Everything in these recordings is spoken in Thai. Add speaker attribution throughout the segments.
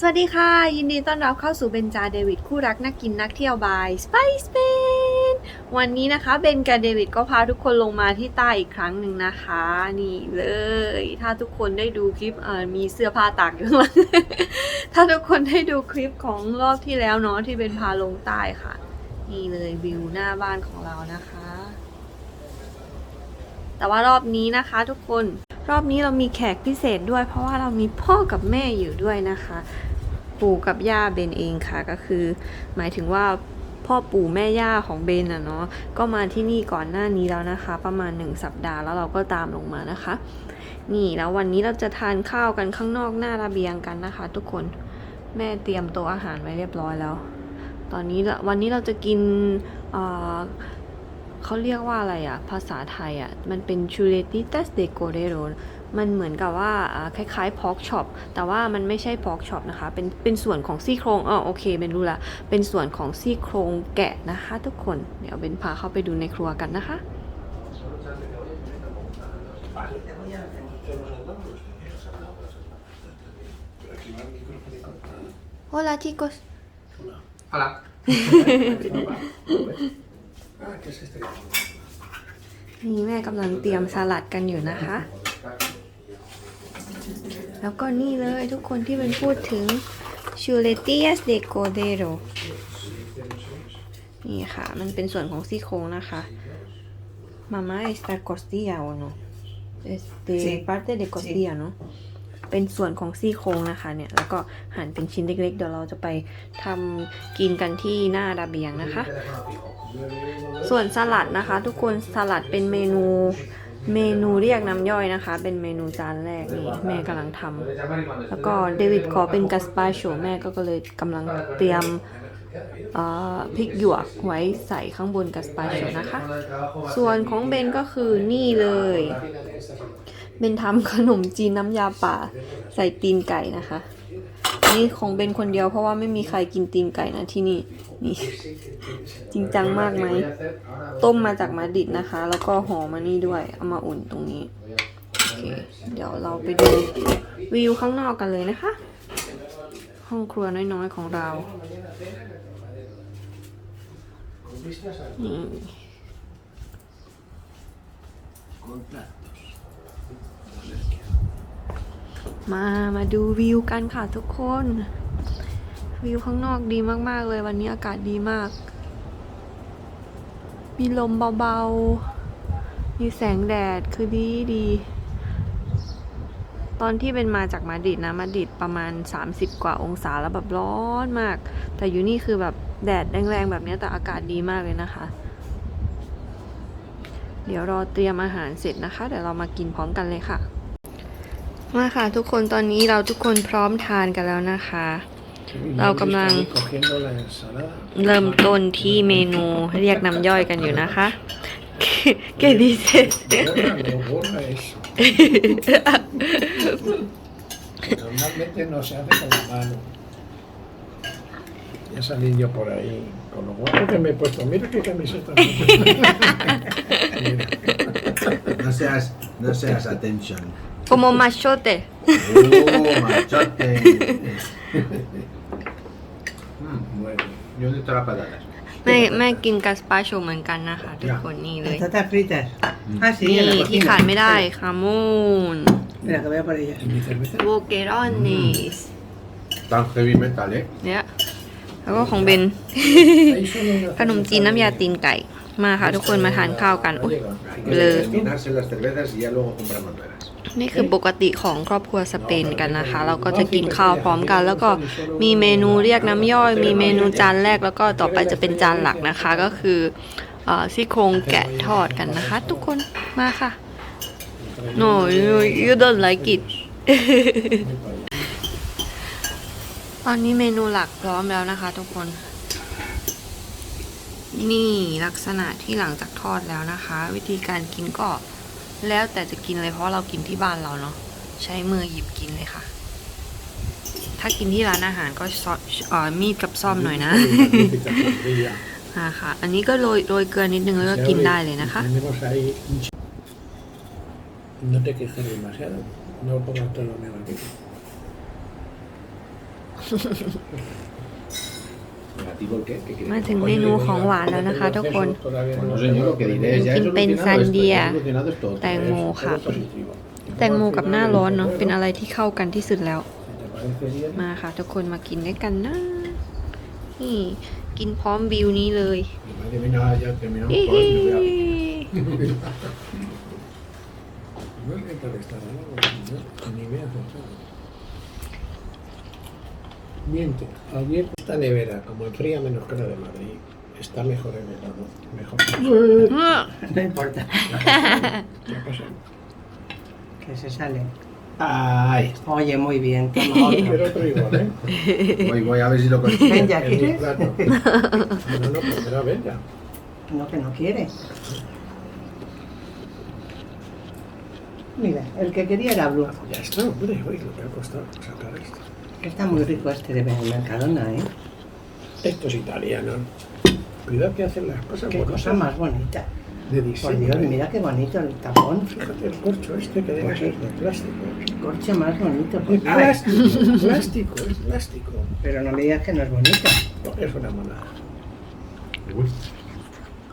Speaker 1: สวัสดีค่ะ ยินดีต้อนรับเข้าสู่เบนจาเดวิดคู่รักนักกินนักเที่ยวบาย Spice Ben วันนี้นะคะเบนกับเดวิดก็พาทุกคนลงมาที่ใต้อีกครั้งหนึ่งนะคะ นี่เลย ถ้าทุกคนได้ดูคลิปเอ่อมีเสื้อผ้าตากอยู่ข้างหลังถ้าทุกคนได้ดูคลิปของรอบที่แล้วเนาะที่เบนพาลงใต้ค่ะ นี่เลยวิวหน้าบ้านของเรานะคะ แต่ว่ารอบนี้นะคะ ทุกคน รอบนี้เรามีแขกพิเศษด้วย เพราะว่าเรามีพ่อกับแม่อยู่ด้วยนะคะ ปู่กับย่าเบนเองค่ะก็คือ หมายถึงว่าพ่อปู่แม่ย่าของเบนอะเนาะก็มาที่นี่ก่อนหน้านี้แล้วนะคะ ประมาณหนึ่งสัปดาห์แล้วเราก็ตามลงมานะคะ นี่แล้ววันนี้เราจะทานข้าวกันข้างนอกหน้าระเบียงกันนะคะ ทุกคนแม่เตรียมโต๊ะอาหารไว้เรียบร้อยแล้ว ตอนนี้วันนี้เราจะกิน เอ่อเขาเรียกว่าอะไรอะภาษาไทยอะมันเป็น chuletitas de cordero มันเหมือนกับว่าอ่าคล้ายๆ pork chop แต่ว่ามันไม่ใช่ pork chop นะคะ เป็นเป็นส่วนของซี่โครงอ๋อโอเคเบนรู้ละเป็นส่วนของซี่โครงแกะนะคะ ทุกคนเดี๋ยวเบนพาเข้าไปดูในครัวกันนะคะ Hola chicos
Speaker 2: Hola.
Speaker 3: Ah, ¿qué es este?
Speaker 1: นี่แม่กำลังเตรียมสลัดกันอยู่นะคะ แล้วก็นี่เลยทุกคนที่เป็นพูดถึง chuletillas de cordero นี่ค่ะ มันเป็นส่วนของซี่โครงนะคะ Mamá esta costilla o no este
Speaker 3: Sí.
Speaker 1: parte de costilla ¿no? เป็นส่วนของซี่โครงนะคะเนี่ยแล้วก็หั่นเป็นชิ้นเล็กๆ เดี๋ยวเราจะไปทำกินกันที่หน้าระเบียงนะคะ ส่วนสลัดนะคะ ทุกคนสลัดเป็นเมนูเมนูเรียกน้ำย่อยนะคะ เป็นเมนูจานแรกนี่แม่กำลังทำแล้วก็เดวิดขอเป็นกัสปาโชแม่ก็เลยกำลังเตรียมพริกหยวกไว้ใส่ข้างบนกัสปาโชนะคะ ส่วนของเบนก็คือนี่เลย เบนทำขนมจีนน้ำยาป่าใส่ตีนไก่นะคะ นี่ของเบนคนเดียวเพราะว่าไม่มีใครกินตีนไก่นะที่นี่นี่ จริงจังมากไหม ต้มมาจากมาดิดนะคะ แล้วก็ห่อมานี่ด้วย เอามาอุ่นตรงนี้โอเคเดี๋ยวเราไปดูวิวข้างนอกกันเลยนะคะ ห้องครัวน้อยๆของเรานี่ มามาดูวิวกันค่ะทุกคน วิวข้างนอกดีมาก ๆ เลยวันนี้อากาศดีมาก มีลมเบา ๆ มีแสงแดดคือดีดี ตอนที่เป็นมาจากมาดริดนะ มาดริดประมาณ 30 กว่าองศาแล้วแบบร้อนมาก แต่อยู่นี่คือแบบแดดแรงๆแบบนี้แต่อากาศดีมากเลยนะคะ เดี๋ยวรอเตรียมอาหารเสร็จนะคะ เดี๋ยวเรามากินพร้อมกันเลยค่ะ มาค่ะทุกคนตอนนี้เราทุกคนพร้อมทานกันแล้วนะคะ เรากำลัง
Speaker 3: Estoy cogiendo la ensalada.
Speaker 1: เริ่มต้นที่เมนูเรียกน้ำย่อยกันอยู่นะคะเกดิเซ
Speaker 3: Borra, no borra eso. Normalmente no se hace con la mano. Ya salí yo por ahí con lo guapo que me he puesto. Mira qué camiseta. me he puesto. Mira.
Speaker 2: No seas, no seas attention.
Speaker 1: Como machote
Speaker 2: Oh, machote. Mm, bueno. ¿Y dónde están las patatas?
Speaker 1: แม่แม่กินกัสปาโชเหมือนกันนะคะทุกคนนี่เลย
Speaker 4: Patatas fritas. Ah, sí,
Speaker 1: นี่
Speaker 4: en la
Speaker 1: ที่
Speaker 4: cocina.
Speaker 1: ขาดไม่ได้คามูน
Speaker 4: Espera, que voy a por ella.
Speaker 3: ¿Y mi cerveza?
Speaker 1: โบเกรอนนิส
Speaker 2: Tan heavy metal, ¿eh?
Speaker 1: เนี่ยแล้วก็ของเบน
Speaker 3: Ahí solo una
Speaker 1: ขนมจีนน้ำยาตีนไก่ มาค่ะทุกคนมาทานข้าวกันอุ๊ย
Speaker 2: Hay que
Speaker 1: Le-
Speaker 2: terminarse las cervezas y ya luego compramos velas.
Speaker 1: นี่คือปกติของครอบครัวสเปนกันนะคะ เราก็จะกินข้าวพร้อมกัน แล้วก็มีเมนูเรียกน้ำย่อย มีเมนูจานแรกแล้วก็ต่อไปจะเป็นจานหลักนะคะ ก็คือเอ่อซี่โครงแกะทอดกันนะคะ ทุกคนมาค่ะ no you you don't like it ตอนนี้เมนูหลักพร้อมแล้วนะคะ ทุกคน นี่ลักษณะที่หลังจากทอดแล้วนะคะ วิธีการกินก็แล้วแต่จะกินเลยเพราะเรากินที่บ้านเราเนาะใช้มือหยิบกินเลยค่ะ ถ้ากินที่ร้านอาหารก็ซอเอ่อมีดกับซ่อมหน่อยนะ
Speaker 3: típica tortilla.
Speaker 1: อ่าค่ะอันนี้ก็โรยโรยเกลือนิดนึงแล้วก็กินได้เลยนะคะ มา
Speaker 2: decir?
Speaker 1: ถึงเมนูของหวานแล้วนะคะทุกคน
Speaker 2: Bueno, señor, lo que diré es ya he
Speaker 1: Quien
Speaker 2: solucionado esto,
Speaker 1: pensaría
Speaker 2: ya he solucionado esto.
Speaker 1: แตงโมค่ะ แตงโมกับหน้าร้อนเนาะเป็นอะไรที่เข้ากันที่สุดแล้ว มาค่ะทุกคนมากินด้วยกันนะนี่กินพร้อมวิวนี้เลย
Speaker 3: Miento, ayer esta nevera, como enfría menos que la de Madrid, está mejor en verano. Mejor.
Speaker 4: No importa,
Speaker 3: ¿Qué pasa?
Speaker 4: que se sale.
Speaker 2: Ay,
Speaker 4: Oye, muy bien, toma otro.
Speaker 3: Otro igual, ¿eh?
Speaker 2: voy, voy a ver si lo consigo.
Speaker 4: Ven ya,
Speaker 3: En mi
Speaker 4: ¿quieres?
Speaker 3: plato. No, no, primera vez ya.
Speaker 4: No, que no quiere. Mira, el que quería era Blue.
Speaker 3: Ya está, hombre, uy, lo que ha costado sacar esto.
Speaker 4: Está muy rico este de Mercadona, ¿eh?
Speaker 3: Esto es italiano. Cuidado que hacen las cosas
Speaker 4: Qué cosa más bonita.
Speaker 3: de
Speaker 4: Por
Speaker 3: diseño.
Speaker 4: Dios,
Speaker 3: ¿eh?
Speaker 4: mira qué bonito el tapón.
Speaker 3: Fíjate el corcho este que debe ser de plástico.
Speaker 4: Corche más bonito.
Speaker 3: Es
Speaker 4: pues.
Speaker 3: Plástico, plástico, es plástico.
Speaker 4: pero no me digas que no es bonito.
Speaker 3: No, es una monada.
Speaker 2: Uy,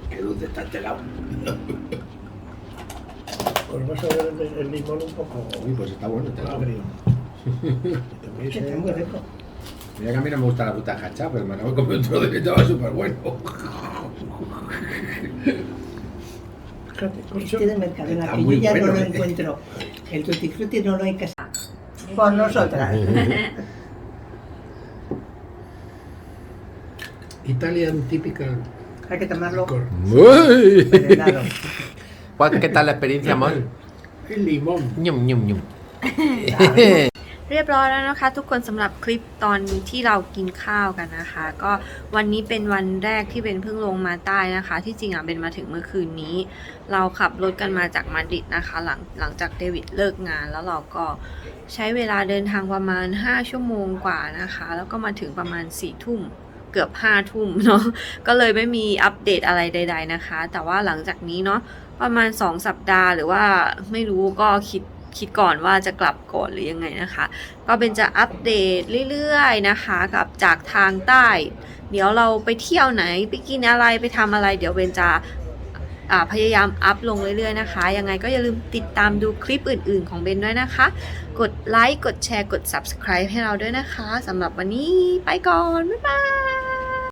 Speaker 2: qué dulce está este helado.
Speaker 3: Os vas a ver el, el limón un poco
Speaker 2: Uy, pues está bueno.
Speaker 3: También
Speaker 4: Que
Speaker 3: se
Speaker 4: está muy rico.
Speaker 2: Mira que a mí no me gusta la fruta hacha, pero me acabo de comer un trozo de estaba súper bueno.
Speaker 4: Este de Mercadona, que yo ya
Speaker 2: bueno,
Speaker 4: no lo
Speaker 2: ¿eh?
Speaker 4: encuentro. El tutti frutti no lo hay que Por nosotras.
Speaker 3: Italian typical
Speaker 4: Hay que tomarlo.
Speaker 5: ¿Cuál- ¿Qué tal la experiencia, amor?
Speaker 3: El limón.
Speaker 5: Ñum, ñum, ñum.
Speaker 1: เรียบร้อยแล้วนะคะ ทุกคนสำหรับคลิปตอนที่เรากินข้าวกันนะคะ ก็วันนี้เป็นวันแรกที่เป็นเพิ่งลงมาใต้นะคะ ที่จริงอะเป็นมาถึงเมื่อคืนนี้ เราขับรถกันมาจากมาดริดนะคะ หลังหลังจากเดวิดเลิกงาน แล้วเราก็ใช้เวลาเดินทางประมาณ 5 ชั่วโมงกว่านะคะ แล้วก็มาถึงประมาณ4ี่ทุ่มเกือบ5้าทุ่มเนาะก็เลยไม่มีอัปเดตอะไรใด ๆนะคะ แต่ว่าหลังจากนี้เนาะประมาณ 2 สัปดาห์หรือว่าไม่รู้ก็คิด คิดก่อนว่าจะกลับก่อนหรือยังไงนะคะ ก็เป็นจะอัปเดตเรื่อยๆนะคะ กับจากทางใต้ เดี๋ยวเราไปเที่ยวไหนไปกินอะไรไปทำอะไร เดี๋ยวเบนจะพยายามอัพลงเรื่อยๆนะคะ ยังไงก็อย่าลืมติดตามดูคลิปอื่นๆของเบนด้วยนะคะ กดไลค์กดแชร์กด subscribe ให้เราด้วยนะคะสำหรับวันนี้ไปก่อน บ๊ายบาย